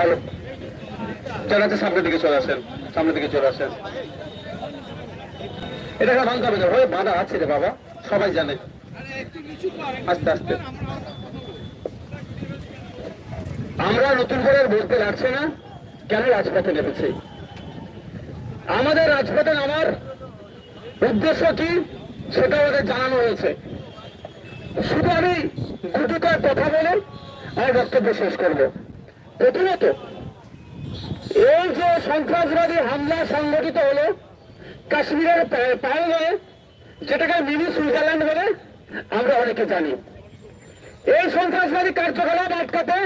আর আমরা নতুন করে বলতে লাগছে না কেন রাজপথে নেমেছি। আমাদের রাজপথে নামার উদ্দেশ্য কি, সেটা আমাদের জানানো হয়েছে। শুধু আমি কথা বলে আমার বক্তব্য শেষ করব। প্রথমত এই যে সন্ত্রাসবাদী হামলা সংগঠিত হলো, কাশ্মীরের পায়ে যেটাকে মিনি সুইজারল্যান্ড বলে আমরা অনেকে জানি। এই সন্ত্রাসবাদী কার্যকলাপ আটকাতে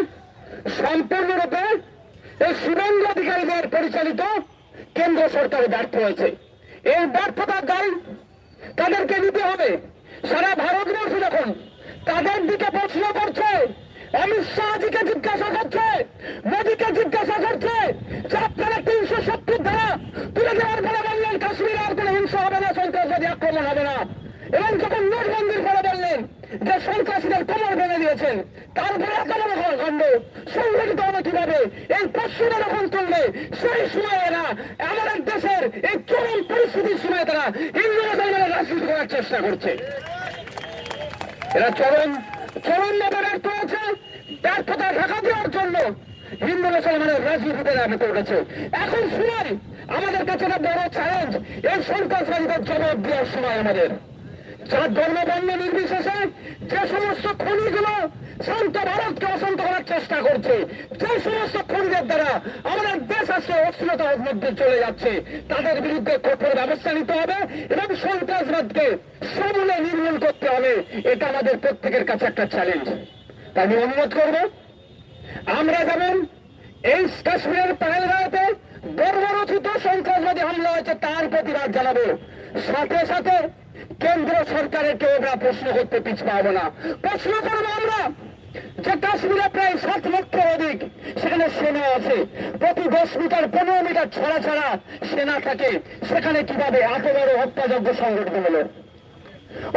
সম্পূর্ণরূপে এই সুরঙ্গ অধিকারীদের পরিচালিত কেন্দ্র সরকার ব্যর্থ হয়েছে। এই ব্যর্থতার দায় তাদেরকে নিতে হবে। সারা ভারতবর্ষ যখন তাদের দিকে প্রশ্ন করছে। অমিত শাহজিকে জিজ্ঞাসা করছে, মোদীকে জিজ্ঞাসা করছে যে তিনশো সত্তর ধারা তুলে দেওয়ার পরে বললেন, কাশ্মীরে আর কোনো হিংসা হবে না সন্ত্রাসবাদী আক্রমণ হবে না। এবং যখন নোটবন্দির পরে বললেন যে সন্ত্রাসীদের কোমর ভেঙে দিয়েছেন, তারপরে এত বড় সংগঠিত হবে কীভাবে? এই প্রশ্নটা যখন তুলবে, সেই সময় এরা আমাদের দেশের এই চরম পরিস্থিতির সময় তারা হিন্দু মুসলমানের রাজনীতি করার চেষ্টা করছে। এরা চরম চরম ব্যর্থ হয়েছে ব্যর্থতা ঢাকা দেওয়ার জন্য হিন্দু মুসলমানের রাজনীতিতে নামতে উঠেছে এখন সময় আমাদের কাছে একটা বড় চ্যালেঞ্জ এই সন্ত্রাসবাদীদের জবাব দেওয়ার সময় আমাদের। যার ধর্ম বর্ণ নির্বিশেষে যে সমস্ত খনিগুলো শান্ত ভারতকে অশান্ত করার চেষ্টা করছে, যে সমস্ত খনিদের দ্বারা আমাদের দেশ আজকে অস্থিরতার মধ্যে চলে যাচ্ছে, তাদের বিরুদ্ধে কঠোর ব্যবস্থা নিতে হবে এবং সন্ত্রাসবাদকে সমূলে নির্মূল করতে হবে। এটা আমাদের প্রত্যেকের কাছে একটা চ্যালেঞ্জ আমি অনুরোধ করব, আমরা যেমন এই কাশ্মীরের পাহেলগাঁওতে বর্বরচিত সন্ত্রাসবাদী হামলা হয়েছে, তার প্রতিবাদ জানাব। সাথে সাথে কেন্দ্র সরকারের কেউ আমরা প্রশ্ন করতে পিছ পাবো না। প্রশ্ন করব আমরা যে কাশ্মীরে প্রায় সাত লক্ষ অধিক সেখানে সেনা আছে। প্রতি দশ মিটার পনেরো মিটার ছড়া ছড়া সেনা থাকে। সেখানে কীভাবে এত বড় হত্যাযজ্ঞ সংগঠিত হলো?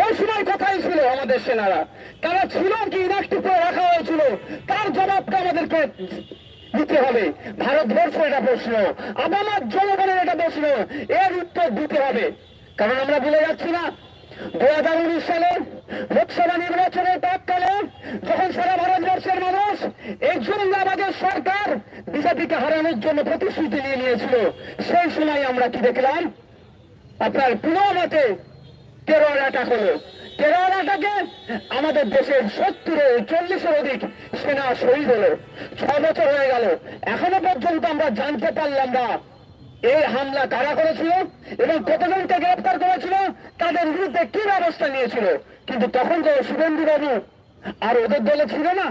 ওই সময় কোথায় ছিল আমাদের সেনারা? তারা ছিল কি ইনাক্টিভ করে রাখা হয়েছিল? তার জবাবটা আমাদেরকে দিতে হবে? ভারতবর্ষ এটা প্রশ্ন। আবামার জনগণের এটা প্রশ্ন। এর উত্তর দিতে হবে। কারণ আমরা ভুলে যাচ্ছি না দু হাজার উনিশ সালে লোকসভা নির্বাচনের প্রাককালে যখন সারা ভারতবর্ষের মানুষ এই জঙ্গাবাদের সরকার বিজেপিকে হারানোর জন্য প্রতিশ্রুতি নিয়ে নিয়েছিল, সেই সময় আমরা কি দেখলাম? আপনার পুনরাতে তেরো অ্যাটাক হলো। তেরো অ্যাটাকে আমাদের দেশের সত্তরের, চল্লিশের অধিক সেনা শহীদ হলো। ছ বছর হয়ে গেল। এখনও পর্যন্ত আমরা জানতে পারলাম না এই হামলা কারা করেছিল এবং কতজনকে গ্রেপ্তার করেছিল, তাদের বিরুদ্ধে কি ব্যবস্থা নিয়েছিল। কিন্তু তখন তো শুভেন্দু বাবু আর ওদের দলে ছিল না।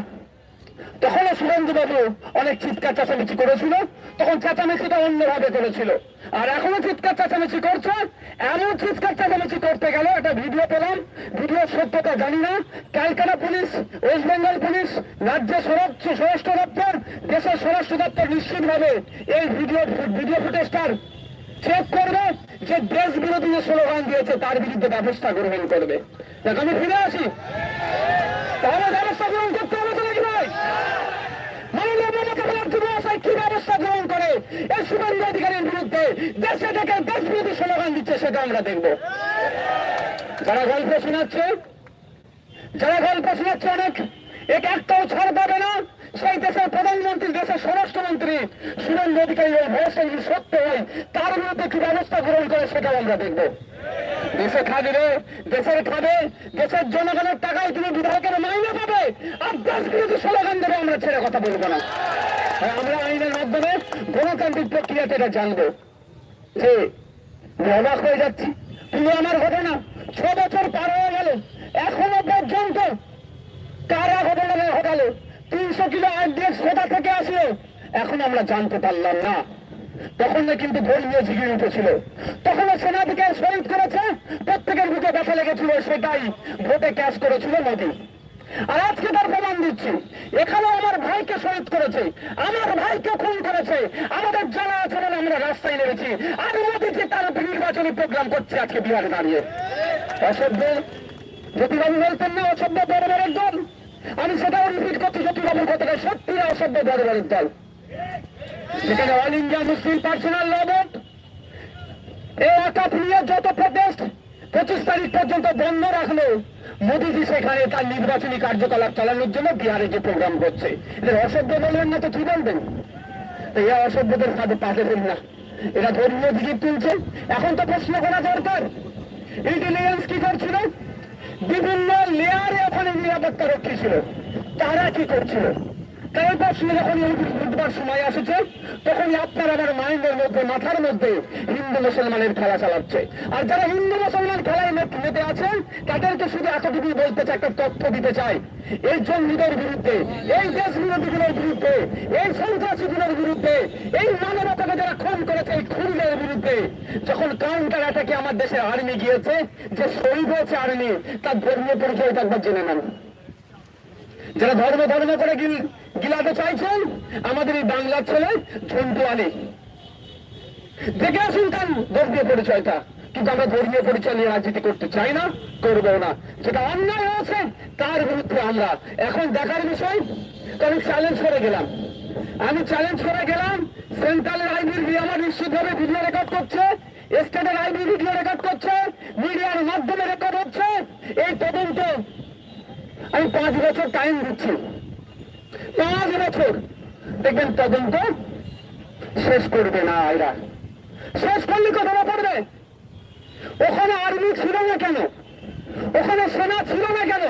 তখনও সুরেন্দ্র বাবু অনেক চিৎকার চেঁচামেচি করেছিল, তখন চেঁচামেচিটা অন্যভাবে করেছিল। আর এখনও চিৎকার চেঁচামেচি করছে, এমন চিৎকার চেঁচামেচি করতে গেল, একটা ভিডিও পেলাম ভিডিও সত্যতা জানি না ক্যালকাটা পুলিশ, ওয়েস্ট বেঙ্গল পুলিশ রাজ্যের স্বরাষ্ট্র দপ্তর, দেশের স্বরাষ্ট্র দপ্তর নিশ্চিতভাবে এই ভিডিও ভিডিও ফুটেজটার চেক করবে যে দেশ বিরোধী যে স্লোগান দিয়েছে, তার বিরুদ্ধে ব্যবস্থা গ্রহণ করবে। দেখো, আমি ফিরে আসি। তাহলে ব্যবস্থা গ্রহণ করতে হবে তো নাকি ভাই মাননীয় সেটা গল্প শোনাচ্ছে যারা গল্প শোনাচ্ছে অনেক এক একটাও ছাড় পাবে না সেই দেশের প্রধানমন্ত্রী দেশের স্বরাষ্ট্রমন্ত্রী সুরেন্দ্র অধিকারী ওই সত্য হয় তার বিরুদ্ধে কি ব্যবস্থা গ্রহণ করে সেটাও আমরা দেখব দেশে খাবে রে দেশের খাবে, দেশের জনগণের টাকায় তুমি বিধায়কের মাইনে পাবে, আর দেশ বিরোধী স্লোগান দেবে, আমরা ছেড়ে কথা বলব না। আমরা আইনের মাধ্যমে গণতান্ত্রিক প্রক্রিয়াতে এটা জানব। যে অবাক হয়ে যাচ্ছি। তুমি আমার ঘটনা ছ বছর পার হয়ে গেল। এখনও পর্যন্ত কারা ঘটনা ঘটালো তিনশো কিলো আরডিএক্স কোথা থেকে আসলো? এখন আমরা জানতে পারলাম না। তখন না কিন্তু ধর্মীয় ঝিগিয়ে উঠেছিল তখন সেনাদিকে শহীদ করেছে, প্রত্যেকের বুকে ব্যথা লেগেছিল, সেটাই ভোটে ক্যাশ করেছিল মোদী। আর আজকে তার প্রমাণ দিচ্ছি এখানে আমার ভাইকে শহীদ করেছে, আমার ভাইকে খুন করেছে, আমাদের জানা আছে বলে আমরা রাস্তায় নেমেছি। আর মোদীজি তার নির্বাচনী প্রোগ্রাম করছে আজকে বিহারে দাঁড়িয়ে। অসভ্য, জ্যোতিবাবু বলতেন না অসভ্য বড় বড় একজন আমি সেটাও রিপিট করছি, জ্যোতিবাবুর কথাটা সত্যি অসভ্য দরবারের দল। সেখানে অল ইন্ডিয়া মুসলিম পার্সোনাল এই যত পঁচিশ তারিখ পর্যন্ত বন্ধ রাখল, মোদীজি সেখানে তার নির্বাচনী কার্যকলাপ চালানোর জন্য বিহারে যে প্রোগ্রাম করছে, এদের অসভ্য বলবেন না তো কি বলবেন? এই অসভ্যদের ফাঁদে পাতে দেন না। এরা ধর্মীয় দিকে তুলছে। এখন তো প্রশ্ন করা দরকার। ইন্টেলিজেন্স কি করছিল? বিভিন্ন লেয়ারে ওখানে নিরাপত্তা রক্ষী ছিল। তারা কি করছিল? তাই প্রশ্ন যখন এই বুধবার সময় আসছে তখন আপনার আমার মাইন্ডের মধ্যে, মাথার মধ্যে হিন্দু মুসলমানের খেলা চালাচ্ছে। আর যারা হিন্দু মুসলমান খেলায় মেতে- আছেন, তাদেরকে শুধু এতটুকুই বলতে চাই, একটা তথ্য দিতে চাই। এই জঙ্গিদের বিরুদ্ধে, এই দেশ বিরোধীগুলোর বিরুদ্ধে, এই সন্ত্রাসীগুলোর বিরুদ্ধে, এই মানবতাকে যারা খুন করেছে, এই খুনিদের বিরুদ্ধে, যখন কাউন্টার অ্যাটাকে আমার দেশের আর্মি গিয়েছে, যে শহীদ হয়েছে আর্মি তার ধর্মীয় পরিচয়টা একবার জেনে নেন। যারা ধর্ম ধর্ম করে গিলাতে চাইছেন, আমাদের এই বাংলার ছেলে ঝন্টু আলী। দেখে আসুন তার ধর্মীয় পরিচয়টা। কিন্তু আমরা ধর্মীয় পরিচয় নিয়ে রাজনীতি করতে চাই না, করব না। যেটা অন্যায় হয়েছে, তার বিরুদ্ধে আমরা এখন দেখার বিষয় আমি চ্যালেঞ্জ করে গেলাম। আমি চ্যালেঞ্জ করে গেলাম সেন্ট্রালের আইবির আমার নিশ্চিতভাবে ভিডিও রেকর্ড করছে স্টেটের আইবি ভিডিও রেকর্ড করছে মিডিয়ার মাধ্যমে রেকর্ড হচ্ছে। এই তদন্ত আমি পাঁচ বছর টাইম দিচ্ছি। পাঁচ বছর। দেখবেন তদন্ত শেষ করবে না এরা। শেষ করলে কত পড়বে? ওখানে আর্মি ছিল না কেন? ওখানে সেনা ছিল না কেন?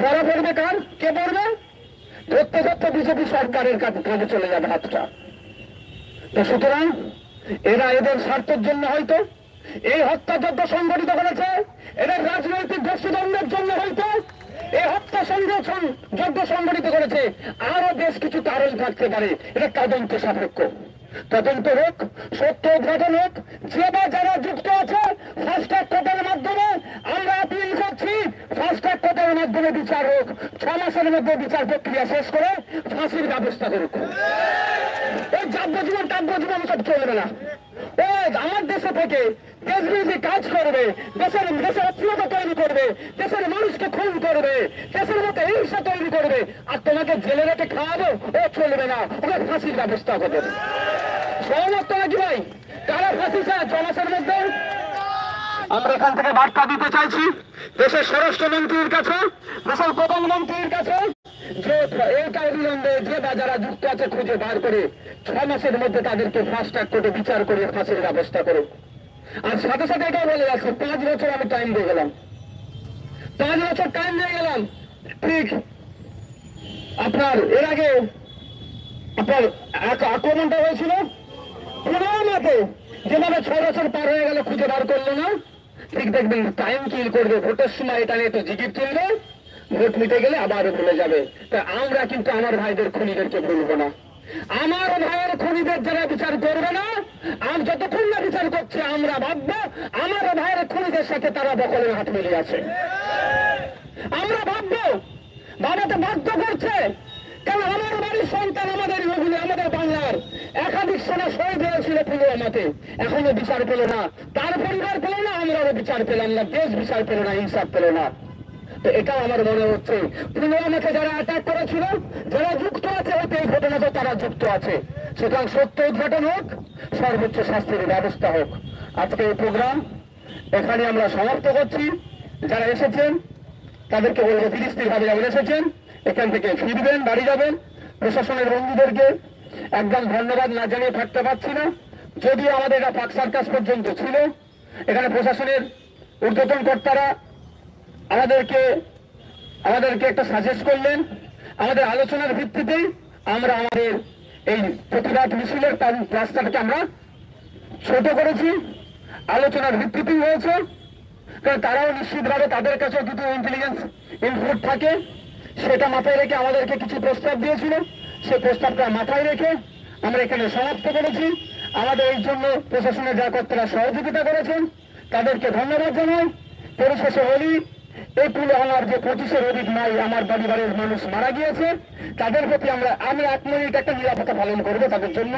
ধরা পড়বে কার? কে পড়বে? ধরতে ধরতে বিজেপি সরকারের কাছে চলে যাবে হাতটা। তো সুতরাং এরা এদের স্বার্থের জন্য হয়তো এই হত্যাযজ্ঞ সংগঠিত করেছে। এদের রাজনৈতিক গোষ্ঠীদ্বন্দ্বের জন্য হয়তো এই হত্যা সংগঠন যজ্ঞ সংগঠিত করেছে। আরও বেশ কিছু কারণ থাকতে পারে। এটা তদন্ত সাপেক্ষ। তদন্ত হোক, সত্য উদ্ঘাটন হোক, যে বা যারা যুক্ত আছে ফার্স্ট কোর্টের মাধ্যমে আমরা আপিল করছি ফার্স্ট কোর্টের মাধ্যমে বিচার হোক, ছ মাসের মধ্যে বিচার প্রক্রিয়া শেষ করে ফাঁসির ব্যবস্থা করুক। এই যাব্যজীবন টাব্যজীবন সব চলবে না। আমার দেশে থেকে কাজ করবে, দেশের দেশের অস্থিরতা তৈরি করবে, দেশের মানুষকে খুন করবে, দেশের হিংসা তৈরি করবে। আর তোমাকে জেলে রেখে খাওয়াবো? ও চলবে না। ওকে ফাঁসির ব্যবস্থা করবে। সহমত নাকি ভাই? ফাঁসি চায়? মধ্যে? আমরা এখান থেকে বার্তা দিতে চাইছি, দেশের স্বরাষ্ট্রমন্ত্রীর কাছে, দেশের প্রধানমন্ত্রীর কাছে। যে এই অবিলম্বে যে বা যুক্ত আছে খুঁজে বার করে ছ মাসের মধ্যে তাদেরকে ফাস্ট ট্র্যাক কোর্টে বিচার করে ফাঁসির ব্যবস্থা করুক। আর সাথে সাথে এটাও বলে যাচ্ছে, পাঁচ বছর আমি টাইম দিয়ে গেলাম। পাঁচ বছর টাইম দিয়ে গেলাম। ঠিক। আপনার, এর আগে আপনার এক- আক্রমণটা হয়েছিল? পুনরাতে যেভাবে ছ বছর পার হয়ে গেল, খুঁজে বার করল না। ঠিক দেখবেন টাইম কিল করবে, ভোটের সময় এটা নিয়ে তো জিকির তুলবে ভোট নিতে গেলে আবারও ভুলে যাবে। তা আমরা কিন্তু আমার ভাইদের খুনিদেরকে ভুলবো না। আমার ভাইয়ের খুনিদের যারা বিচার করবে না, আর যতক্ষণ না বিচার করছে, আমরা ভাববো আমার ভাইয়ের খুনিদের সাথে তারা দখলের হাত মিলিয়ে আছে। আমরা ভাববো বাবাতে বাধ্য করছে। কেন আমার বাড়ির সন্তান আমাদের ওগুলি আমাদের বাংলার একাধিক সেনা শহীদ হয়েছিল পুলওয়ামাতে এখনও বিচার পেল না। তার পরিবার পেল না, আমরাও বিচার পেলাম না, দেশ বিচার পেল না ইনসাফ পেল না। তো এটাও আমার মনে হচ্ছে। পুলওয়ামাকে যারা অ্যাটাক করেছিল, যারা যুক্ত আছে এই ঘটনাতে তারা যুক্ত আছে। সুতরাং সত্য উদ্ঘাটন হোক, সর্বোচ্চ শাস্তির ব্যবস্থা হোক। আজকে এই প্রোগ্রাম এখানে আমরা সমাপ্ত করছি। যারা এসেছেন, তাদেরকে বলব ফিরিস্তির ভাবে যেমন এসেছেন, এখান থেকে ফিরবেন, বাড়ি যাবেন। প্রশাসনের বন্ধুদেরকে একদম ধন্যবাদ না জানিয়ে থাকতে পারছি না। যদিও আমাদের এটা পাক সার্কাস পর্যন্ত ছিল, এখানে প্রশাসনের ঊর্ধ্বতন কর্তারা আমাদেরকে আমাদেরকে একটা সাজেস্ট করলেন। আমাদের আলোচনার ভিত্তিতেই আমরা আমাদের এই প্রতিবাদ মিছিলের রাস্তাটাকে আমরা ছোট করেছি। আলোচনার ভিত্তিতেই হয়েছে। কারণ তারাও নিশ্চিতভাবে তাদের কাছেও কিছু ইন্টেলিজেন্স ইনপুট থাকে। সেটা মাথায় রেখে আমাদেরকে কিছু প্রস্তাব দিয়েছিল। সেই প্রস্তাবটা মাথায় রেখে আমরা এখানে সমাপ্ত করেছি। আমাদের এই জন্য প্রশাসনের যা কর্তারা সহযোগিতা করেছেন, তাদেরকে ধন্যবাদ জানাই। পরিশেষে বলি এই পুলে আমার যে পঁচিশের অধিক নাই আমার পরিবারের মানুষ মারা গিয়েছে, তাদের প্রতি আমরা, আমি মিনিট একটা নিরাপত্তা পালন করব তাদের জন্য।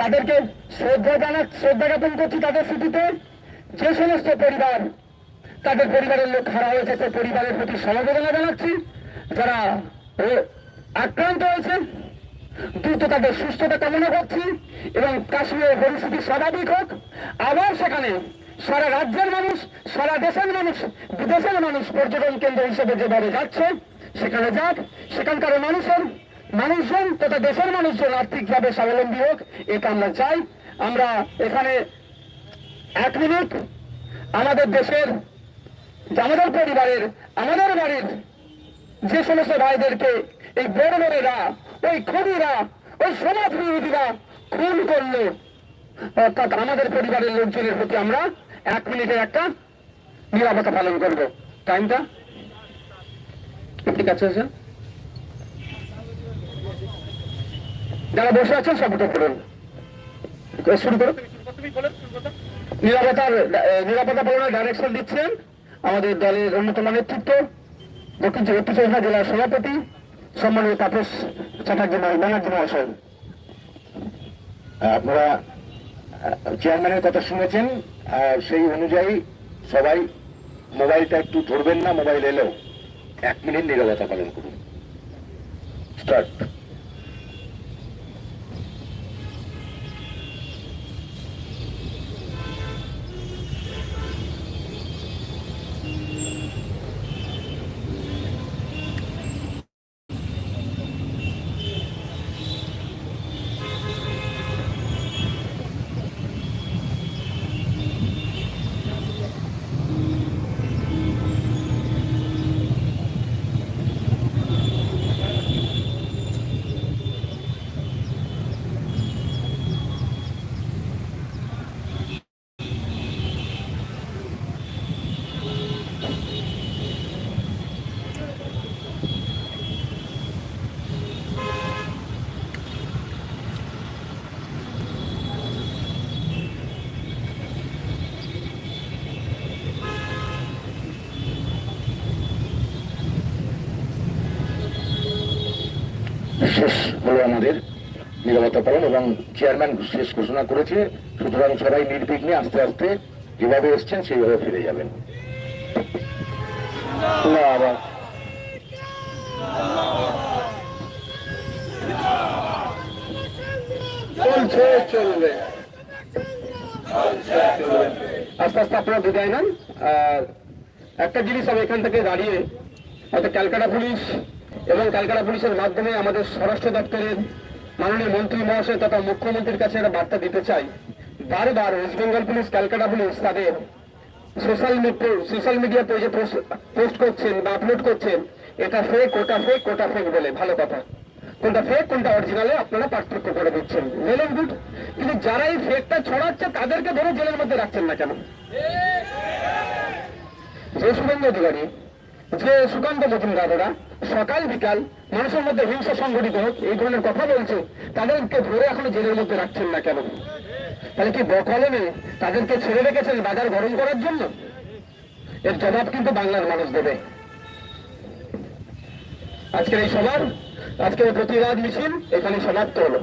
তাদেরকে শ্রদ্ধা জানা শ্রদ্ধা জ্ঞাপন করছি তাদের স্মৃতিতে। যে সমস্ত পরিবার, তাদের পরিবারের লোক হারা হয়েছে সে পরিবারের প্রতি সমবেদনা জানাচ্ছি। যারা আক্রান্ত হয়েছে, দ্রুত তাদের সুস্থতা কামনা করছি এবং কাশ্মীরের পরিস্থিতি স্বাভাবিক হোক। আবার সেখানে সারা রাজ্যের মানুষ, সারা দেশের মানুষ, বিদেশের মানুষ পর্যটন কেন্দ্র হিসেবে যেভাবে যাচ্ছে, সেখানে যাক, সেখানকার মানুষের, মানুষজন তথা দেশের মানুষজন আর্থিকভাবে স্বাবলম্বী হোক, এটা আমরা চাই। আমরা এখানে এক মিনিট আমাদের দেশের আমাদের পরিবারের, আমাদের বাড়ির যে সমস্ত ভাইদেরকে এই বড় বড়েরা, ওই খুনিরা, ওই সমাজ বিরোধীরা খুন করল। অর্থাৎ আমাদের পরিবারের লোকজনের প্রতি আমরা এক মিনিটের একটা নিরাপত্তা পালন করব। টাইমটা ঠিক আছে স্যার যারা বসে আছেন সবটা করুন শুরু করুন। নিরাপত্তার নিরাপত্তা পালনের ডাইরেকশন দিচ্ছেন আমাদের দলের অন্যতম নেতৃত্ব, দক্ষিণ চব্বিশ পরগনা জেলার সভাপতি সম্মানীয় তাপস চ্যাটার্জি ব্যানার্জি মহাশয়। আপনারা চেয়ারম্যানের কথা শুনেছেন সেই অনুযায়ী সবাই মোবাইলটা একটু ধরবেন না, মোবাইল এলেও এক মিনিট নিরবতা পালন করুন। স্টার্ট। শেষ হলো আমাদের নিরবতা পালন এবং চেয়ারম্যান শেষ ঘোষণা করেছে, সুতরাং সবাই নির্বিঘ্নে আস্তে আস্তে যেভাবে এসছেন সেইভাবে ফিরে যাবেন। চলবে। আস্তে আস্তে আপনারা বিদায় নেন। আর একটা জিনিস আমি এখান থেকে দাঁড়িয়ে, হয়তো ক্যালকাটা পুলিশ এবং ক্যালকাটা পুলিশের মাধ্যমে আমাদের স্বরাষ্ট্র দপ্তরের মাননীয় মন্ত্রী মহাশয় তথা মুখ্যমন্ত্রীর কাছে একটা বার্তা দিতে চাই। বারবার ওয়েস্ট বেঙ্গল পুলিশ ক্যালকাটা পুলিশ তাদের সোশ্যাল সোশ্যাল মিডিয়া পেজে পোস্ট করছেন বা আপলোড করছেন। এটা ফেক ওটা ফেক ওটা ফেক বলে ভালো কথা। কোনটা ফেক কোনটা অরিজিনালে আপনারা পার্থক্য করে দিচ্ছেন। ওয়েল এন্ড গুড কিন্তু যারা এই ফেকটা ছড়াচ্ছে তাদেরকে ধরে জেলের মধ্যে রাখছেন না কেন? যে শুভেন্দু অধিকারী। যে সুকান্ত মজুমদাররা সকাল বিকাল মানুষের মধ্যে হিংসা সংঘটিত হোক, এই ধরনের কথা বলছে, তাদেরকে ধরে এখনও জেলের মধ্যে রাখছেন না কেন? তাহলে কি বকলমে তাদেরকে ছেড়ে রেখেছেন বাজার গরম করার জন্য? এর জবাব কিন্তু বাংলার মানুষ দেবে। আজকের এই সভার আজকের প্রতিবাদ মিছিল, এখানে সমাপ্ত হলো।